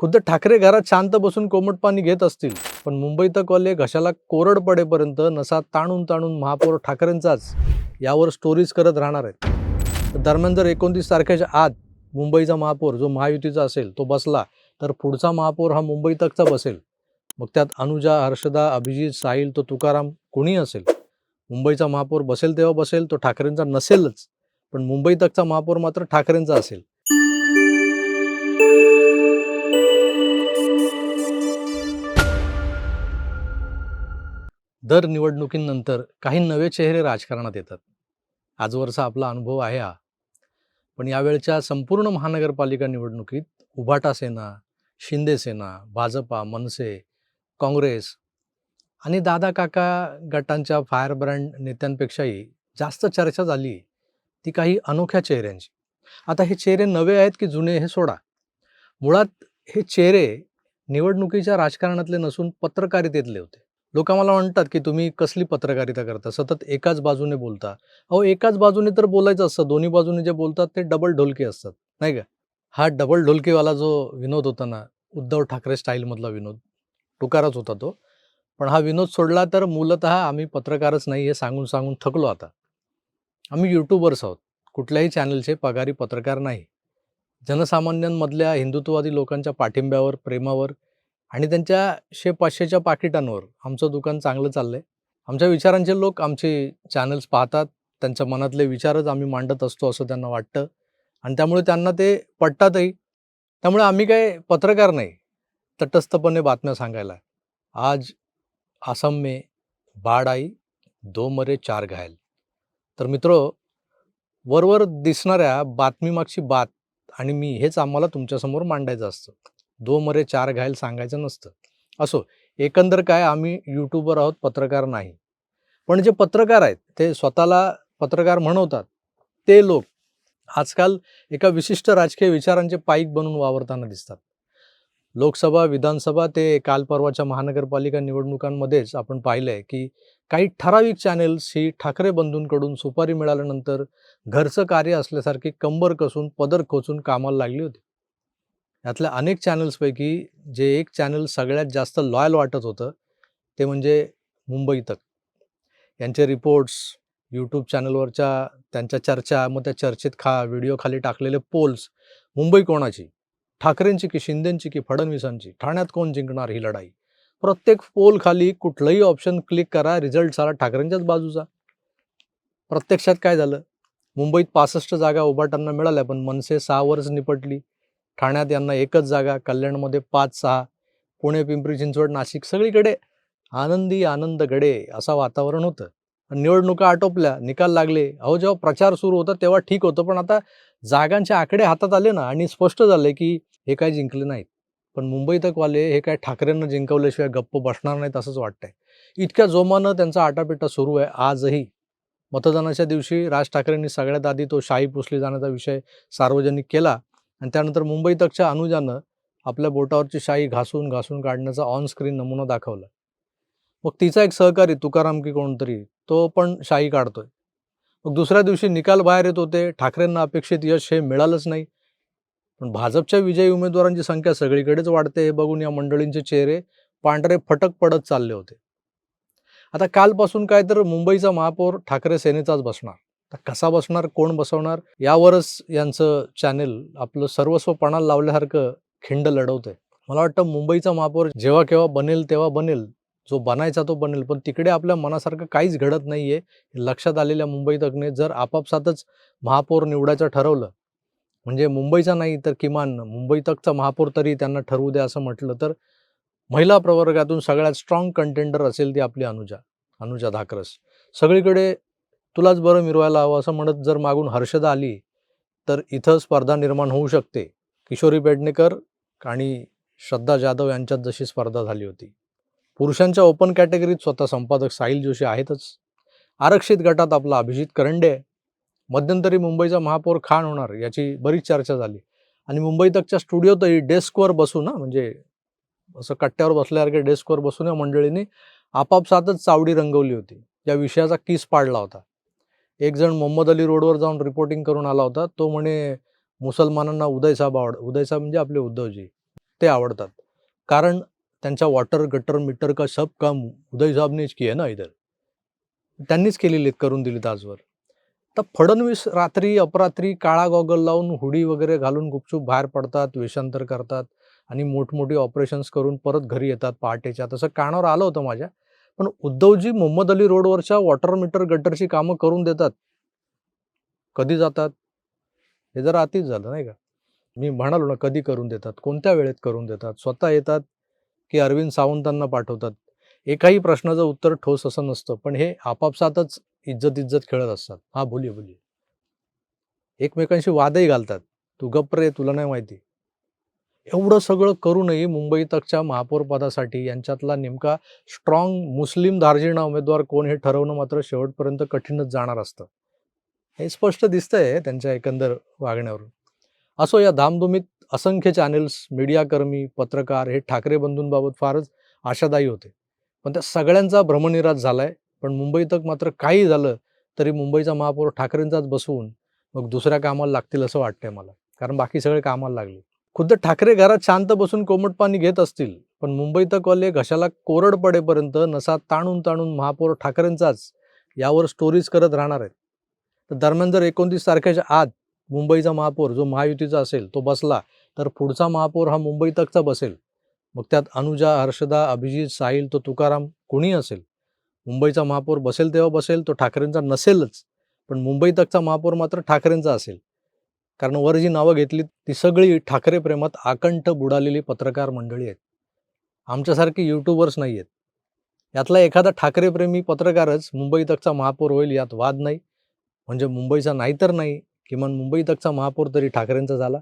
खुद्द ठाकरे घरात शांत बसून कोमट पाणी घेत असतील पण मुंबई तकवाले घशाला कोरड पडेपर्यंत नसा ताणून ताणून महापौर ठाकरेंचाच यावर स्टोरीज करत राहणार आहेत. दरम्यान जर एकोणतीस तारखेच्या आत मुंबईचा महापौर जो महायुतीचा असेल तो बसला तर पुढचा महापौर हा मुंबई तकचा बसेल. मग त्यात अनुजा हर्षदा अभिजित साहिल तो तुकाराम कोणी असेल? मुंबईचा महापौर बसेल तेव्हा बसेल तो ठाकरेंचा नसेलच पण मुंबई तकचा महापौर मात्र ठाकरेंचा असेल. दर निवडणुकीनंतर काही नवे चेहरे राजकारणात येतात. आजवरचा आपला अनुभव आहे हा. पण यावेळच्या संपूर्ण महानगरपालिका निवडणुकीत उभाटा सेना शिंदे सेना भाजपा मनसे काँग्रेस आणि दादा काका गटांच्या फायरब्रँड नेत्यांपेक्षाही जास्त चर्चा झाली ती काही अनोख्या चेहऱ्यांची. आता हे चेहरे नवे आहेत की जुने हे सोडा. मुळात हे चेहरे निवडणुकीच्या राजकारणातले नसून पत्रकारितेतले होते. लोक मला म्हणतात की तुम्ही कसली पत्रकारिता करता? सतत एकाच बाजूने बोलता. अहो एकाच बाजूने तर बोलायचं असतं. दोन्ही बाजूने जे बोलतात ते डबल ढोलके असतात. नाही का? हा डबल ढोलकेवाला जो विनोद होता ना उद्धव ठाकरे स्टाईलमधला विनोद टुकारच होता तो. पण हा विनोद सोडला तर मूलत आम्ही पत्रकारच नाही हे सांगून सांगून थकलो आता. आम्ही यूट्यूबर्स आहोत. कुठल्याही चॅनलचे पगारी पत्रकार नाही. जनसामान्यांमधल्या हिंदुत्ववादी लोकांच्या पाठिंब्यावर प्रेमावर आणि त्यांच्या शे पाचशेच्या पाकिटांवर आमचं दुकान चांगलं चाललंय. आमच्या विचारांचे लोक आमचे चॅनल्स पाहतात. त्यांच्या मनातले विचारच आम्ही मांडत असतो असं त्यांना वाटतं. आणि त्यामुळे त्यांना ते पटतातही. त्यामुळे आम्ही काय पत्रकार नाही. तटस्थपणे बातम्या सांगायला. आज आसाम मे बाढ आई दो मरे चार घायल. तर मित्र वरवर दिसणाऱ्या बातमीमागची बात आणि मी हेच आम्हाला तुमच्यासमोर मांडायचं असतं. दो मरे चार घायल सांगायचं नसतं. असो एकंदर काय आम्ही यूट्यूबर आहोत पत्रकार नाही. पण जे पत्रकार आहेत ते स्वतःला पत्रकार म्हणवतात. ते लोक आजकाल एका विशिष्ट राजकीय विचारांचे पाईक बनून वावरताना दिसतात. लोकसभा विधानसभा ते काल परवाच्या महानगरपालिका निवडणुकांमध्येच आपण पाहिलंय की काही ठराविक चॅनेल्स ही ठाकरे बंधूंकडून सुपारी मिळाल्यानंतर घरचं कार्य असल्यासारखी कंबर कसून पदर खोचून कामाला लागली होती. यातल्या अनेक चॅनल्सपैकी जे एक चॅनल सगळ्यात जास्त लॉयल वाटत होतं ते म्हणजे मुंबई तक. यांचे रिपोर्ट्स यूट्यूब चॅनलवरच्या त्यांच्या चर्चा मग त्या चर्चेत खा व्हिडिओ खाली टाकलेले पोल्स मुंबई कोणाची? ठाकरेंची की शिंदेंची की फडणवीसांची? ठाण्यात कोण जिंकणार ही लढाई? प्रत्येक पोल खाली कुठलंही ऑप्शन क्लिक करा रिझल्ट सारा ठाकरेंच्याच बाजूचा. प्रत्यक्षात काय झालं? मुंबईत पासष्ट जागा उभाटांना मिळाल्या पण मनसे सहा वर्ष निपटली. ठाण्यात यांना एकच जागा कल्याणमध्ये पाच सहा पुणे पिंपरी चिंचवड नाशिक सगळीकडे आनंदी आनंद गडे असं वातावरण होतं. निवडणुका आटोपल्या निकाल लागले. अहो जेव्हा प्रचार सुरू होता तेव्हा ठीक होतं पण आता जागांचे आकडे हातात आले ना आणि स्पष्ट झाले की हे काय जिंकले नाहीत. पण मुंबई तकवाले हे काय ठाकरेंना जिंकवल्याशिवाय गप्प बसणार नाहीत असंच वाटतंय. इतक्या जोमानं त्यांचा आटापिटा सुरू आहे आजही. मतदानाच्या दिवशी राज ठाकरेंनी सगळ्यात आधी तो शाही पुसली जाण्याचा विषय सार्वजनिक केला. आणि त्यानंतर मुंबई तकच्या अनुजानं आपल्या बोटावरची शाई घासून घासून काढण्याचा ऑन स्क्रीन नमुना दाखवला. मग तिचा एक सहकारी तुकाराम की कोणतरी तो पण शाई काढतोय. मग दुसऱ्या दिवशी निकाल बाहेर येत होते. ठाकरेंना अपेक्षित यश हे मिळालंच नाही. पण भाजपच्या विजयी उमेदवारांची संख्या सगळीकडेच वाढते हे बघून या मंडळींचे चेहरे पांढरे फटक पडत चालले होते. आता कालपासून काय तर मुंबईचा महापौर ठाकरे सेनेचाच बसणार. कसा बसणार कोण बसवणार यावरच यांचं चॅनेल आपलं सर्वस्व पणाला लावल्यासारखं खिंड लढवतंय. मला वाटतं मुंबईचा महापौर जेव्हा केव्हा बनेल तेव्हा बनेल. जो बनायचा तो बनेल. पण तिकडे आपल्या मनासारखं काहीच घडत नाहीये. लक्षात आलेल्या मुंबई तकने जर आपापसातच महापौर निवडायचं ठरवलं म्हणजे मुंबईचा नाही तर किमान मुंबई तकचा महापौर तरी त्यांना ठरवू द्या असं म्हटलं तर महिला प्रवर्गातून सगळ्यात स्ट्रॉंग कंटेंडर असेल ती आपली अनुजा अनुजा धाकरस. सगळीकडे तुलाच बरं मिरवायला हवं असं म्हणत जर मागून हर्षदा आली तर इथं स्पर्धा निर्माण होऊ शकते. किशोरी पेडणेकर आणि श्रद्धा जाधव यांच्यात जशी स्पर्धा झाली होती. पुरुषांच्या ओपन कॅटेगरीत स्वतः संपादक साहिल जोशी आहेतच. आरक्षित गटात आपला अभिजित करंडे मध्यंतरी मुंबईचा महापौर खान होणार याची बरीच चर्चा झाली. आणि मुंबई तकच्या स्टुडिओतही डेस्कवर बसून ना म्हणजे असं कट्ट्यावर बसल्यासारख्या डेस्कवर बसून या मंडळींनी आपापसातच चावडी रंगवली होती. या विषयाचा किस पाडला होता. एक जण मोहम्मद अली रोडवर जाऊन रिपोर्टिंग करून आला होता. तो म्हणे मुसलमानांना उदयसाहेब आवड उदयसाहेब म्हणजे आपले उद्धवजी. ते आवडतात. कारण त्यांच्या वॉटर गटर मीटर का सब काम उदयसाहेबनेच की आहे ना इधर? त्यांनीच केलेली करून दिलीत आजवर. तर फडणवीस रात्री अपरात्री काळा गॉगल लावून हुडी वगैरे घालून गुपचूप बाहेर पडतात वेषांतर करतात आणि मोठमोठी ऑपरेशन्स करून परत घरी येतात पहाटेच्या. तसं कानावर आलं होतं माझ्या. पण उद्धवजी मोहम्मद अली रोडवरच्या वॉटर मीटर गटरची कामं करून देतात. कधी जातात? हे जरा अतिच झालं नाही का? मी म्हणालो ना कधी करून देतात? कोणत्या वेळेत करून देतात? स्वतः येतात की अरविंद सावंतांना पाठवतात? एकाही प्रश्नाचं उत्तर ठोस असं नसतं पण हे आपापसातच इज्जत इज्जत खेळत असतात. हा बोलिये बोलिये. एकमेकांशी वादही घालतात. तू गप्प रे तुला नाही माहिती. एवढं सगळं करूनही मुंबई तकच्या महापौरपदासाठी यांच्यातला नेमका स्ट्रॉंग मुस्लिम दार्जिणा उमेदवार कोण हे ठरवणं मात्र शेवटपर्यंत कठीणच जाणार असतं. हे स्पष्ट दिसतंय त्यांच्या एकंदर वागण्यावरून. असो या धामधुमीत असंख्य चॅनेल्स मीडियाकर्मी पत्रकार हे ठाकरे बंधूंबाबत फारच आशादायी होते. पण त्या सगळ्यांचा भ्रमनिराश झालाय. पण मुंबई तक मात्र काही झालं तरी मुंबईचा महापौर ठाकरेंचाच बसवून मग दुसऱ्या कामाला लागतील असं वाटतंय मला. कारण बाकी सगळे कामाला लागले. खुद्द ठाकरे घरात शांत बसून कोमट पाणी घेत असतील पण मुंबई तकवाले घशाला कोरड पडेपर्यंत नसा ताणून ताणून महापौर ठाकरेंचाच यावर स्टोरीज करत राहणार आहेत. तर दरम्यान जर एकोणतीस तारखेच्या आत मुंबईचा महापौर जो महायुतीचा असेल तो बसला तर पुढचा महापौर हा मुंबई तकचा बसेल. मग त्यात अनुजा हर्षदा अभिजित साहिल तो तुकाराम कोणी असेल? मुंबईचा महापौर बसेल तेव्हा बसेल तो ठाकरेंचा नसेलच पण मुंबई तकचा महापौर मात्र ठाकरेंचा असेल. कारण वर जी नावं घेतली ती सगळी ठाकरे प्रेमात आकंठ बुडालेली पत्रकार मंडळी आहेत. आमच्यासारखी यूट्यूबर्स नाही आहेत यातला एखादा ठाकरेप्रेमी पत्रकारच मुंबई तकचा महापौर होईल यात वाद नाही. म्हणजे मुंबईचा नाही तर नाही किमान मुंबई तकचा महापौर तरी ठाकरेंचा झाला.